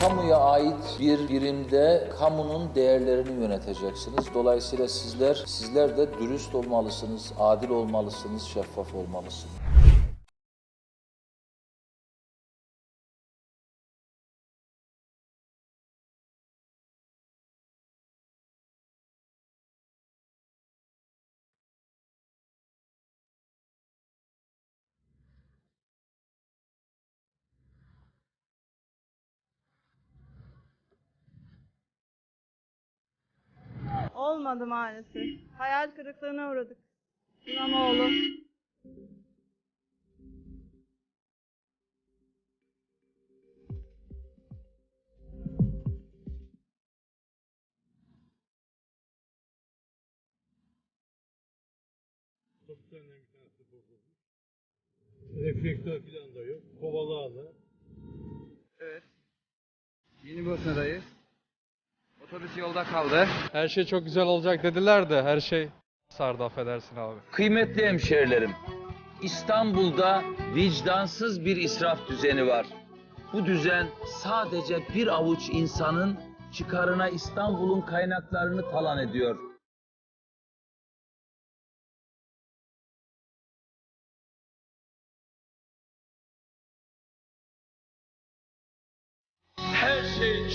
kamuya ait bir birimde kamunun değerlerini yöneteceksiniz. Dolayısıyla sizler sizler de dürüst olmalısınız, adil olmalısınız, şeffaf olmalısınız. Olmadı maalesef. Hayal kırıklığına uğradık. İmamoğlu. Otobüslerden bir tanesi bozulmuş. Reflektör falan da yok. Kovalı ağlı. Evet. Yeni Bosna'dayız. Yolda kaldı. Her şey çok güzel olacak dediler de her şey sardı affedersin abi. Kıymetli hemşehrilerim, İstanbul'da vicdansız bir israf düzeni var. Bu düzen sadece bir avuç insanın çıkarına İstanbul'un kaynaklarını talan ediyor.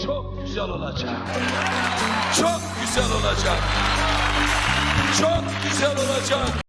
Çok güzel olacak. Çok güzel olacak. Çok güzel olacak.